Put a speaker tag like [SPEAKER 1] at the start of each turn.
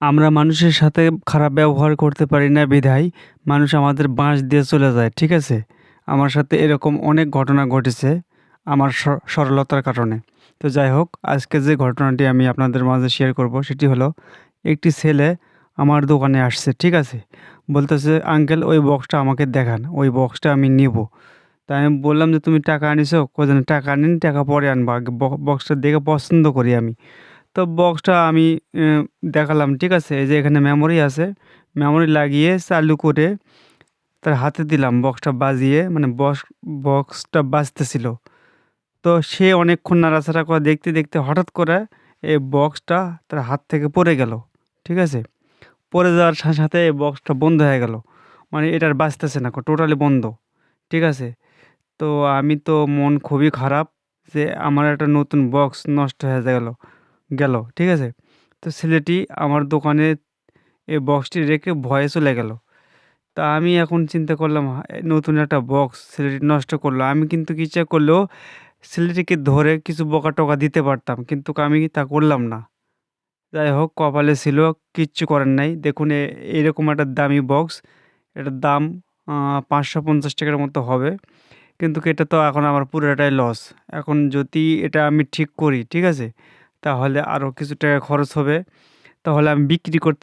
[SPEAKER 1] আমরা মানুষের সাথে খারাপ ব্যবহার করতে পারি না বিধায় মানুষ আমাদের বাঁশ দিয়ে চলে যায়, ঠিক আছে? আমার সাথে এরকম অনেক ঘটনা ঘটেছে আমার সরলতার কারণে। তো যাই হোক, আজকে যে ঘটনাটি আমি আপনাদের মাঝে শেয়ার করব সেটি হলো, একটি ছেলে আমার দোকানে আসছে, ঠিক আছে? বলতেছে, আঙ্কেল, ওই বক্সটা আমাকে দেখান, ওই বক্সটা আমি নেব। তাই আমি বললাম যে, তুমি টাকা আনিছো? কোথায় টাকা আনিনি, টাকা পরে আনব। বক্সটা দেখে পছন্দ করি আমি। তো বক্সটা আমি দেখালাম, ঠিক আছে? এই যে এখানে মেমোরি আছে। মেমোরি লাগিয়ে চালু করে তার হাতে দিলাম বক্সটা বাজিয়ে মানে বক্স বক্সটা বাজতেছিল। তো সে অনেকক্ষণ নাড়াচাড়া করে দেখতে দেখতে হঠাৎ করে এই বক্সটা তার হাত থেকে পড়ে গেল, ঠিক আছে? পড়ে যাওয়ার সাথে সাথে এই বক্সটা বন্ধ হয়ে গেল। মানে এটার বাজতেছে না টোটালি বন্ধ, ঠিক আছে? তো আমি তো মন খুবই খারাপ যে আমার একটা নতুন বক্স নষ্ট হয়ে গেল। গেল, ঠিক আছে? তো ছেলেটি আমার দোকানে এই বক্সটি রেখে ভয়ে চলে গেল। তা আমি এখন চিন্তা করলাম নতুন একটা বক্স ছেলেটি নষ্ট করল। আমি কিন্তু ইচ্ছা করলেও ছেলেটিকে ধরে কিছু বকা টকা দিতে পারতাম, কিন্তু আমি তা করলাম না। যাই হোক, কপালে ছিল, কিচ্ছু করার নাই। দেখুন এরকম একটা দামি বক্স এটার দাম পাঁচশো পঞ্চাশ টাকার মতো হবে। কিন্তু এটা তো এখন আমার পুরোটাই লস এখন যদি এটা আমি ঠিক করি, ঠিক আছে? তাহলে আরও কিছু টাকা খরচ হবে। তাহলে আমি বিক্রি করতে